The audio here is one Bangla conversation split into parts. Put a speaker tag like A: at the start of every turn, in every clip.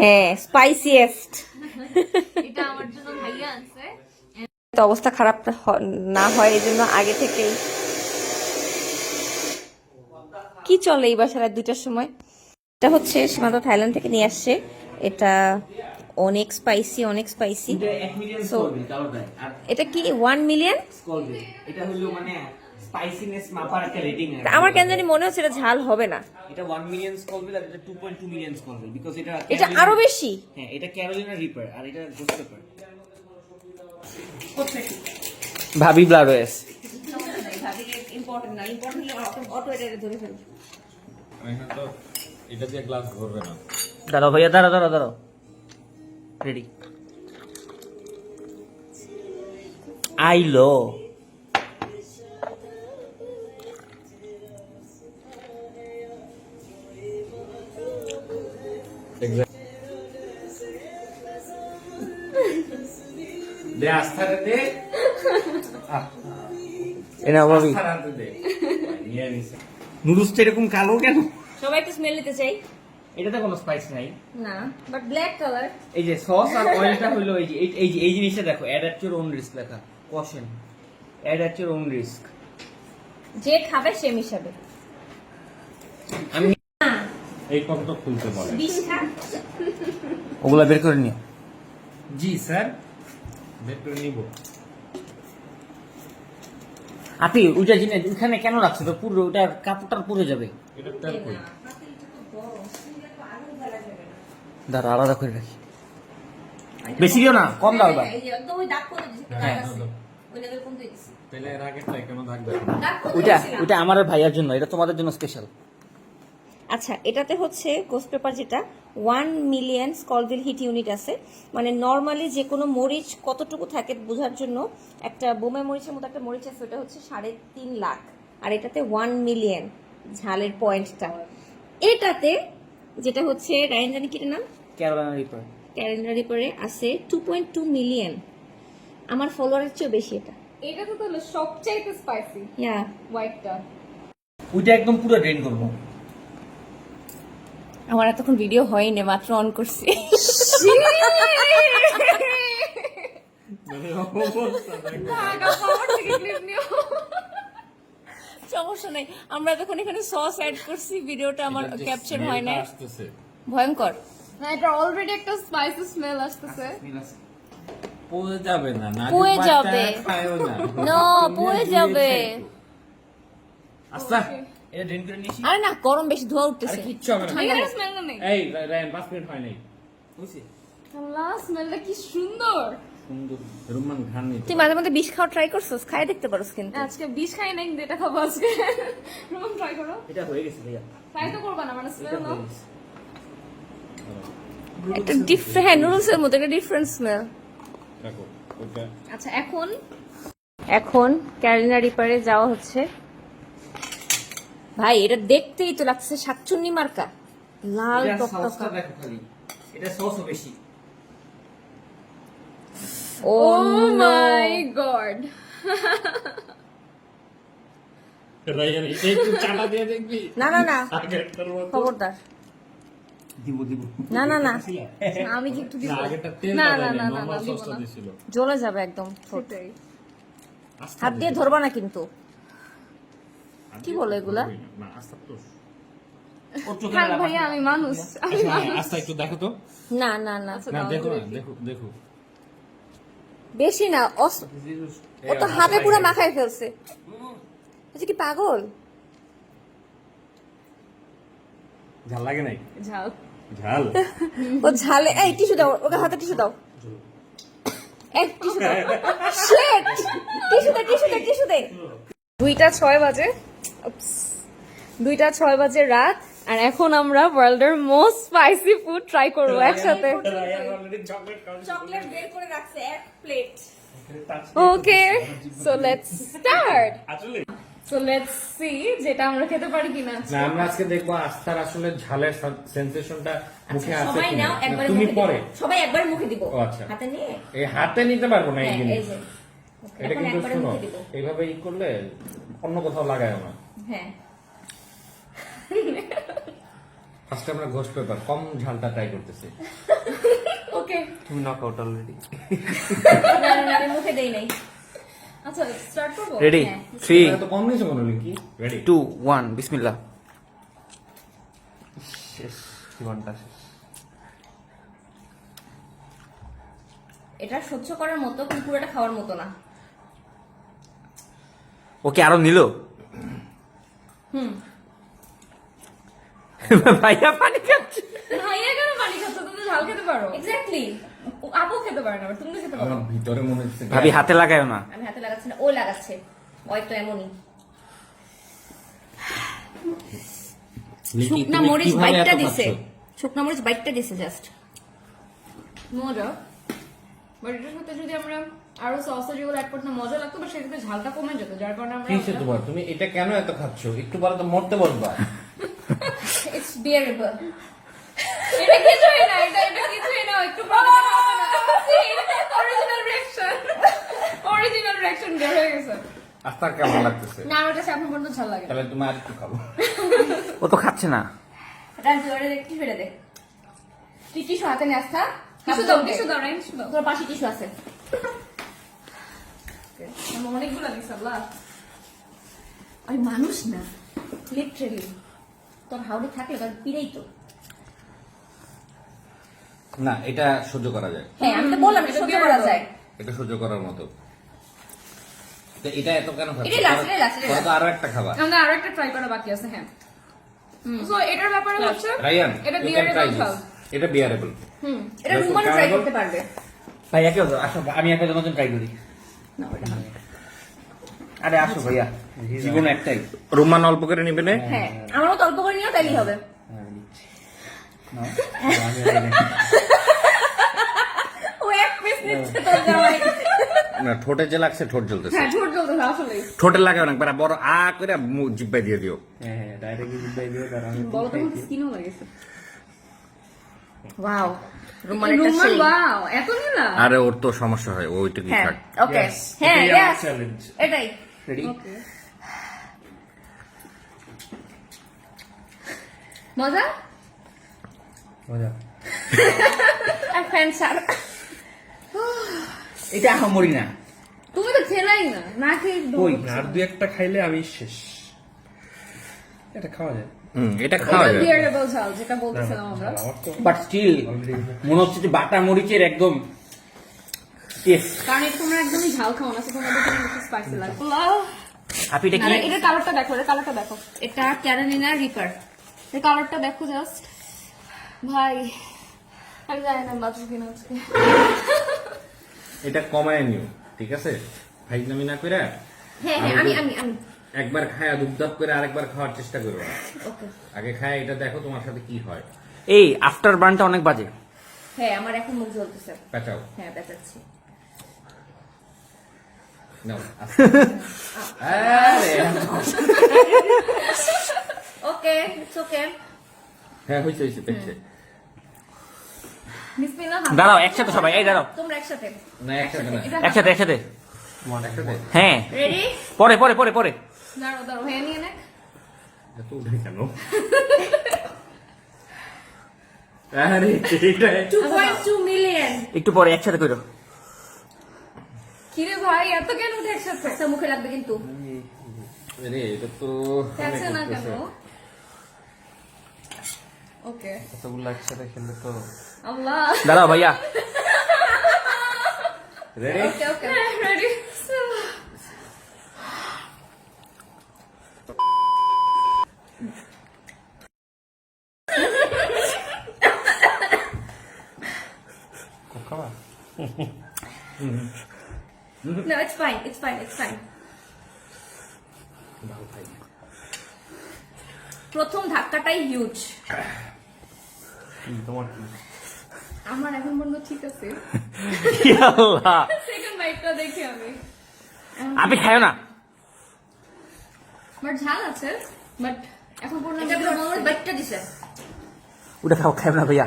A: হ্যাঁ স্পাইসিয়েস্ট
B: এটা আমার জন্য ভাইয়া আনছে
A: তো অবস্থা খারাপ হ- না হয় এই জন্য আগে থেকেই। কি চলে এই বাসার রাত দুইটার সময়? এটা হচ্ছে সীমান্ত থাইল্যান্ড থেকে নিয়ে আসছে। এটা অনেক স্পাইসি অনেক স্পাইসি
C: আর
A: এটা কি? ওয়ান মিলিয়ন
C: এটা হলো মানে স্পাইসিনেস মাপার একটা রেটিং
A: আমার কেন জানি মনে হচ্ছে এটা ঝাল হবে না।
C: এটা 1 মিলিয়ন স্কলভিল আর এটা 2.2 মিলিয়ন স্কলভিল বিকজ এটা
A: এটা আরও বেশি?
C: হ্যাঁ এটা ক্যারোলিনা রিপার আর এটা গোস্ট পেপার ভাবি ব্লাডওয়েস
D: এখানে তো এটা দিয়ে গ্লাস ভরবে না
C: দাঁড়াও ভাইয়া দাঁড়াও দাঁড়াও দাঁড়াও। রেডি আইলো
D: দে আস্থারে দে
C: এটা ভাবি
D: দে নিয়ে নিছে।
C: নুডলসটা এরকম কালো কেন?
A: সবাই একটু স্মেল নিতে চাই।
C: এটাতে কোনো স্পাইস নাই।
A: না বাট ব্ল্যাক কালার
C: এই যে সস আর অয়েলটা হলো এই যে এই- যে এই জিনিসটা দেখো add at your own risk লেখা caution add at your own risk
A: যে খাবে সে মিশাবে।
C: আমি
D: এই কপটা খুলতে বলে
C: ওগুলা বের করে নিও। জি স্যার আপনি ওইটা জিনিস ওখানে কেন রাখছো? তো পুরো ওটার কাপড়টা পুড়ে যাবে। দাঁড়া আলাদা করে রাখি। বেশি দিও না কম দাও এবার।
D: হ্যাঁ
C: ওইটা ওইটা আমার ভাইয়ার জন্য এটা তোমাদের জন্য স্পেশাল
A: আচ্ছা এটাতে হচ্ছে গোস্ট পেপার যেটা one million Scoville heat unit আছে। মানে নর্মালি যে কোনো মরিচ কতটুকু থাকে বোঝার জন্য একটা বোমা মরিচের মতো একটা মরিচ আছে ওটা হচ্ছে সাড়ে তিন লাখ। আর এটাতে ওয়ান মিলিয়ন ঝালের পয়েন্টটা এটাতে যেটা হচ্ছে রায়ন জানি কিটার নাম?
C: ক্যারোলানা রিপার
A: ক্যালেন্ডার রিপারে আছে টু পয়েন্ট টু মিলিয়ন আমার ফলোয়ারের চেয়েও বেশি এটা।
B: এটা তো তাহলে সবচাইতে স্পাইসি
A: হ্যাঁ
B: হোয়াইটটা
C: ওইটা একদম পুরো ড্রেন করব।
A: আমার এতক্ষণ ভিডিও হয়নি মাত্র অন করছি। সমস্যা নেই আমরা যখন এখানে সস অ্যাড করছি ভিডিওটা আমার ক্যাপচার হয় না ভয়ঙ্কর।
B: না এটা অলরেডি একটা স্পাইসি স্মেল আসতেছে।
D: পড়ে যাবে না না
A: পুড়ে যাবে।
D: না।
A: নো পুড়ে যাবে।
C: আচ্ছা এটা ড্রেন করে নিয়েছি।
A: আরে না গরম বেশি ধোয়া
C: আরে
A: উঠতেছে
C: কিচ্ছু হবে না।
B: এখানে স্মেল নেই।
D: এই রায়ন মিনিট হয় নাই।
C: বুঝছি।
B: আল্লাহ স্মেলটা কি সুন্দর।
D: রুমান
A: তুই মাঝে মধ্যে বিষ খাওয়া ট্রাই করছিস খাই দেখতে পারোস কিন্তু।
B: আজকে বিষ খাই নাই কিন্তু এটা খাব আজকে। রোমান ট্রাই করো।
C: এটা হয়ে গেছে ভাইয়া।
B: ট্রাই তো করবা না মানে স্মেল নাও।
A: একটা ডিফারেন্ট হ্যাঁ নুডলসের একটা ডিফারেন্ট স্মেল
B: আচ্ছা এখন?
A: এখন ক্যারিনা রিপারে যাওয়া হচ্ছে। ভাই এটা দেখতেই তো লাগছে শাকচুন্নি মার্কা। লাল টকটকা।
C: এটা সসও বেশি।
A: ও
B: মাই গড
D: দিয়ে দেখবি?
A: না না না। খবরদার।
C: দিব দিব।
A: না না না।
B: আমি কি একটু দিব?
D: না
B: না,
D: না
B: না,
A: জ্বলে যাবে একদম হাত দিয়ে ধরবা না কিন্তু। কি বলো এগুলা?
D: না আস্তে তো।
C: ওর চোখে
B: থাক
C: লাগা
B: ভাইয়া আমি মানুষ আমি
D: একটু দেখো তো।
A: না না না।
D: না দেখো দেখো। দেখো
A: বেশি না ও তো হাতে পুরো মাখায় ফেলছে। কি পাগল?
D: ঝাল লাগে নাই?
B: ঝাল।
D: ঝাল?
A: ও ঝালে এই টিস্যু দাও ওকে হাতে টিস্যু দাও। এই টিস্যু দাও। টিস্যু দে টিস্যু দে টিস্যু দে। দুইটা ছয় বাজে। দুইটা ছয় বাজে রাত আর এখন আমরা ওয়ার্ল্ড ওয়ার্ল্ডের মোস্ট স্পাইসি ফুড ট্রাই করব একসাথে। চকলেট বের করে রাখছে এক plate okay so let's start so let's see যেটা আমরা খেতে পারি কিনা।
D: না আমরা আজকে দেখব আস্থার আসলে ঝালের সেন্সেশনটা মুখে আছে
A: সবাই নাও একবার
D: তুমি পরে।
A: সবাই একবার মুখে দিব।
D: আচ্ছা।
A: হাতে নিয়ে?
D: এই হাতে নিতে পারব না এই
A: হ্যাঁ,
D: জিনিস। এটা কিন্তু শুনো এইভাবে ই করলে অন্য কোথাও লাগায় না।
A: হ্যাঁ।
D: ফার্স্টে আমরা ঘোষ পেপার কম ঝালটা ট্রাই করতেছি।
B: ওকে।
C: তুমি নক আউট অলরেডি
A: না, না, না, আমি মুখে দেই নাই।
B: আচ্ছা স্টার্ট করব?
C: রেডি
A: হ্যাঁ।
C: থ্রি
D: কম নিয়েছো মনে কি? রেডি
C: টু ওয়ান বিসমিল্লাহ। শেষ জীবনটা শেষ।
A: এটা সহ্য করার মতো কিন্তু পুরোটা খাওয়ার মতো না।
C: ওকে আরও নিল?
A: হুম।
C: ভাইয়া পানি খাচ্ছে।
B: ভাইয়া কেন পানি খাচ্ছ? তুমি ঝাল খেতে পারো।
A: এক্স্যাক্টলি
B: আপু খেতে পারে না তুমি খেতে পারো।
D: আমার ভিতরে মনে হচ্ছে
C: ভাবি হাতে লাগায় না।
A: আমি হাতে লাগাচ্ছি না ও লাগাচ্ছে। ওই তো এমনই। শুকনা মরিচ বাইটটা দিছে? শুকনা মরিচ বাইটটা দিছে জাস্ট
B: মজা। বাট এটার সাথে যদি আমরা আরও সসে যেগুলো অ্যাড করতাম মজা লাগতো বাট সেক্ষেত্রে ঝালটা কমে যেত যার কারণে আমরা
D: কি তোমার? তুমি এটা কেন এত খাচ্ছ? একটু পরে তো মরতে বসবা
A: ইটস বিয়ারেবল
B: এটা কিছুই না এটা এটা কিছুই না একটু অরিজিনাল রিঅ্যাকশন অরিজিনাল রিঅ্যাকশন বের হয়ে গেছে।
D: আস্তে কেমন লাগতেছে?
B: না আমার কাছে এখন পর্যন্ত ঝাল লাগে না।
D: তাহলে তুমি আর একটু খাব
C: ও তো খাচ্ছে না।
A: রাজু ওরে একটু ফেলে দে তুই টিস্যু হাতে নিয়ে আসতা
B: টিস্যু দাও টিস্যু দাও রাইন
A: তোর পাশে টিস্যু আছে।
B: আমার অনেকগুলো দিছে আল্লাহ।
A: আমি মানুষ না লিটারেলি তোর থাকলে তোর পিড়েই তো।
D: না এটা সহ্য করা যায়।
A: হ্যাঁ আমি তো বললাম এটা সহ্য করা যায়।
D: এটা সহ্য করার মতো। তো এটা এত কেন খাচ্ছ?
A: এটাই last,
D: তো আরও একটা খাবা।
B: আমাদের আরও একটা ট্রাই করা বাকি আছে হ্যাঁ। সো এটার ব্যাপারে হচ্ছে
D: রায়ান
B: এটা বিয়ারেবল.
D: এটা বিয়ারেবল
B: হুম
A: এটা রুমানও ট্রাই করতে পারবে।
C: ভাই একে আসো আমি একটা নতুন ট্রাই করি।
A: না ওটা।
C: আরে আসো ভাইয়া জীবন একটাই।
D: রুমান অল্প করে নিবে না।
A: হ্যাঁ আমারও তো অল্প করে নিও তাইলেই হবে।
D: না ঠোঁটে যে লাগছে ঠোঁট জ্বলতেছে।
B: হ্যাঁ
D: ঠোঁটে লাগে অনেক বড় বড় আ করে মুখ জিব্বাই দিয়ে দিও।
C: হ্যাঁ ডাইরেক্ট জিব্বাই দিও তার আমি
B: বলো তোমার স্কিনও লাগেছে
A: ওয়াও রুমাল সেই।
B: ওয়াও এত নিলা
D: আরে ওর তো সমস্যা হয় ওইটা কি
A: হ্যাঁ
D: থাক।
A: ওকে হ্যাঁ
C: challenge.
A: এটাই।
C: রেডি
A: মজা?
C: মজা।
A: আর ফ্যান স্যার
C: এটা আহামরি না।
B: তুমি তো খেলাই না না খেয়ে
C: কই?
E: আর দুই একটা খাইলে আমি শেষ। এটা খাওয়া যায়।
D: এটা খাওয়া যায়।
B: বিয়ারেবল ঝাল যেটা বলতেছিলাম আমরা।
C: বাট স্টিল মনে হচ্ছে যে বাটা মরিচের একদম টেস্ট
B: কারণ এটা তোমরা একদমই ঝাল খাও না সো তোমাদের একটু স্পাইসি লাগবে
C: আপনি এটা কি
B: না, কালারটা দেখো এটার কালারটা দেখো।
A: এটা ক্যারোলিনা রিপার
B: এর কালারটা দেখো জাস্ট ভাই আমি জানি না বাথরুম কিনা আজকে।
D: এটা কমায় নিও ঠিক আছে? ফাইজলামি না করে
A: হ্যাঁ হ্যাঁ আমি আমি আমি।
D: একবার খায়া দুপদাপ করে আরেকবার খাওয়ার চেষ্টা করো। না। আগে খায় এটা দেখো তোমার সাথে কি হয়।
C: এই আফটার বার্নটা অনেক বাজে।
A: হ্যাঁ আমার এখন মুখ জ্বলতেছে।
D: পেঁচাও।
A: হ্যাঁ ওকে ইটস ওকে
D: হ্যাঁ
C: দাঁড়াও একসাথে সবাই এই দাঁড়াও।
A: তোমরা একসাথে।
D: না একসাথে
C: একসাথে একসাথে
D: একসাথে।
C: হ্যাঁ। পরে পরে পরে পরে।
B: দাঁড়াও দাঁড়াও হ্যাঁ নিয়ে নে
D: এত উঠে কেন? আরে এটা
A: 2.2 মিলিয়ন
C: একটু পরে একসাথে করো
B: কিরে ভাই এত কেন উঠে একসাথে?
A: মুখে লাগবে কিন্তু।
D: রে এটা তো
B: খাচ্ছে না কেন? ওকে
E: কতগুলো একসাথে খেলে তো
B: আল্লাহ।
C: দাঁড়াও ভাইয়া।
D: রেডি
A: ওকে ওকে
B: রেডি
E: খাওয়া
A: No, it's fine. It's fine. It's fine. প্রথম ধাক্কাটাই হিউজ
E: তোমার
B: আমার এখন পর্যন্ত ঠিক আছে।
C: আল্লাহ
B: সেকেন্ড বাইটটা দেখি আমি।
C: আপনি খায় না।
B: বাট ঝাল আছে বাট এখন পর্যন্ত
A: বাইকটা দিছে।
C: ওটা খাও খায় না ভাইয়া।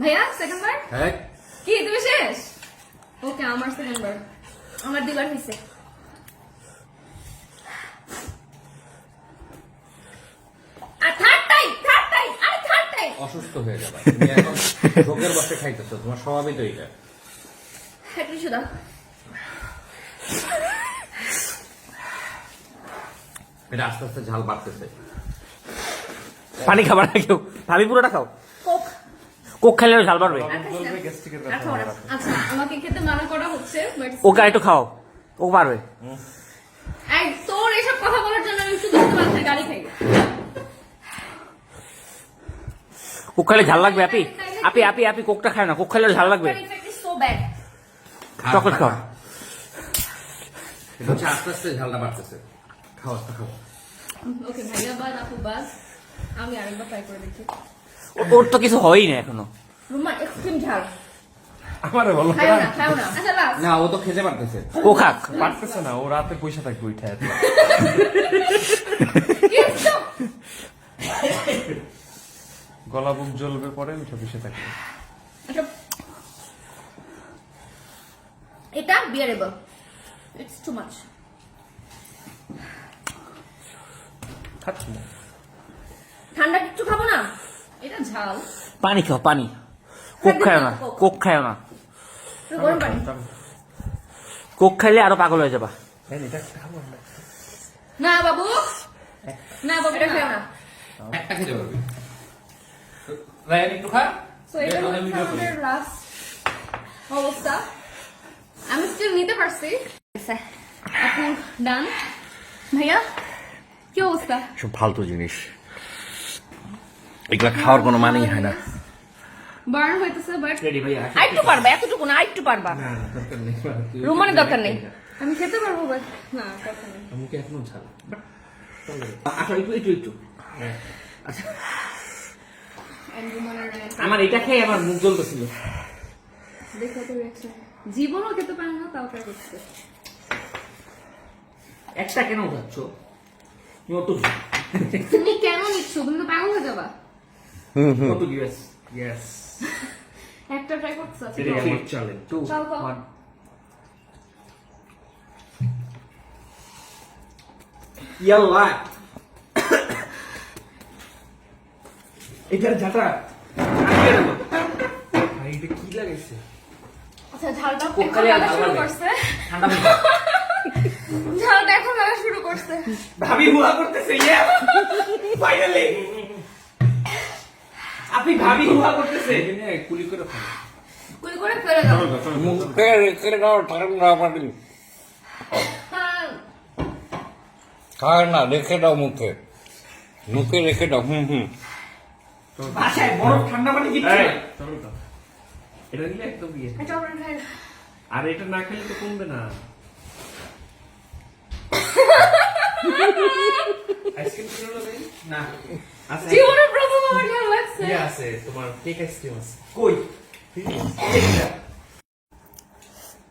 B: ভাইয়া সেকেন্ড বার?
D: হ্যাঁ।
B: কি তুমি শেষ? ওকে আমার সেকেন্ড বার।
A: আমার দুবার হয়েছে
D: অসুস্থ হয়ে যাবে। তুমি এখন রোগের বসে খাইতেছো তোমার স্বভাবই তো এটা
A: হ্যাঁ
D: এটা আস্তে আস্তে ঝাল বাড়তেছে।
C: পানি খাবার না কেউ ভাবি পুরোটা খাও।
A: কোক
C: আরও ঝাল বাড়বে।
B: আচ্ছা আমাকে খেতে মানা করা হচ্ছে
C: ওকে একটু খাও ও পারবে
B: তোর এসব কথা বলার জন্য আমি শুধু তোমাদের গালি খাই।
C: কোক খাইলে ঝাল লাগবে আপি? আপি আপি আপি কোকটা খায় না কোক খাইলে ঝাল লাগবে। চকলেট খাও
D: হচ্ছে আস্তে আস্তে ঝালটা বাড়তেছে। খাও আস্তে খাও।
B: ওকে ভাইয়া বাদ আপু বাদ। আমি আরেকবার ট্রাই করে দেখি।
C: ওর তো কিছু হয়ই না এখনও।
A: রুমা এক্সট্রিম ঝাল
E: আমারে বলো
A: খাও না খাও না। আচ্ছা লাস্ট
D: না ও তো খেতে পারতেছে
C: ও খাক।
E: পারতেছে না ও রাতে পয়সা থাকবে উঠে এত। গলা বুক জ্বলবে পরে উঠে বসে থাকবে।
A: আচ্ছা। এটা বিয়ারেবল ইটস টু মাচ
E: খাচ্ছি না।
A: ঠান্ডা কিছু খাব না?
B: এটা ঝাল।
C: পানি খাও পানি। কোক খায় না কোক। খায় না। কোক খাইলে আরও পাগল হয়ে যাবা।
E: হ্যাঁ না
B: না বাবু। না বাবু
A: এটা না।
D: একটা খেতে পারবি। রায়ান একটু খা।
B: সো এটা আমাদের লাস্ট অবস্থা। আমি স্টিল নিতে পারছি।
A: আচ্ছা,
B: আপু ডান ভাইয়া কি অবস্থা?
E: সব ফালতু জিনিস। এগুলা খাওয়ার কোনো মানেই হয় না।
B: বার্ন হইতেছে বাট
C: রেডি
A: পারবা এতটুকু না আরেকটু পারবা। রুমানের দরকার নেই।
B: আমি খেতে পারব বাট না কথা নেই।
D: মুখে এখনও ঝাল?
C: আচ্ছা একটু একটু একটু।
B: And
C: আমার এটা খেয়ে আমার মুখ জ্বলতেছিল।
B: দেখো তো reaction। জীবনও খেতে পারে না তাও
C: একটা কেন কত
B: তুমি কেন নিচ্ছ? তুমি তো পাগল হয়ে যাবা।
C: কত ইয়েস ইয়েস
B: একটা ট্রাই করছ
E: এটা আমার চ্যালেঞ্জ
C: টু ওয়ান ইয়াল্লা এটার ঝাঁটা
E: এটা কি লাগাইছে?
B: আচ্ছা ঝালটা লাগা শুরু করছে।
C: ঠান্ডা।
B: ঝালটা এখন লাগা শুরু করছে।
C: ভাবি হুয়া করতেছে ইয়ে ফাইনালি আপনি ভাবি হুয়া করতেছে।
E: কুলি করে
B: কুল করে ফেলে দাও।
D: মুখে রেখে দাও ঠান্ডা পানি
B: হ্যাঁ,
D: খায় না রেখে দাও মুখে। মুখে রেখে দাও। হুম হুম।
C: বাসায় বরফ ঠান্ডা পানি দিচ্ছে।
E: এটা দিলে একদম ইয়ে। আর এটা না খেলে তো কমবে না। আইসক্রিম ছিল না
C: না।
E: আছে।
B: জীবনের প্রথম আমার ঝাল লাগছে
E: আছে তোমার কেক আইসক্রিম আছে।
C: কই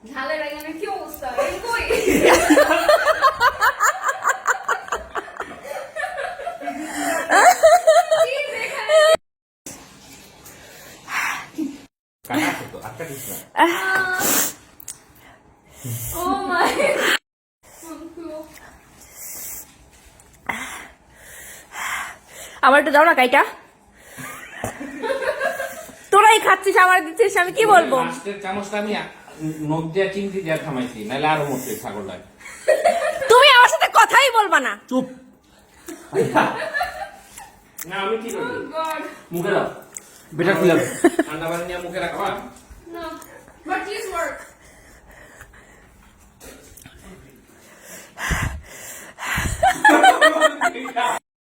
B: ঝালের এখানে কি অবস্থা এই কই কি দেখায়?
D: কাটা আছে তো আটটা দিস না
B: Oh my.
A: আমার একটু দাও না কাইটা। তোরাই খাচ্ছিস আমার দিচ্ছিস আমি কি বলব?
D: চামচটা আমি নখ দিয়ে চিমটি দিয়ে থামাইছি নাহলে আরও মরতে ছাগলটায়
A: তুমি আমার সাথে কথাই বলবা না।
C: চুপ।
E: না আমি কি করব?
C: মুখে দাও। বেটা খুলে
D: ঠান্ডা পানি নিয়ে মুখে রাখবা?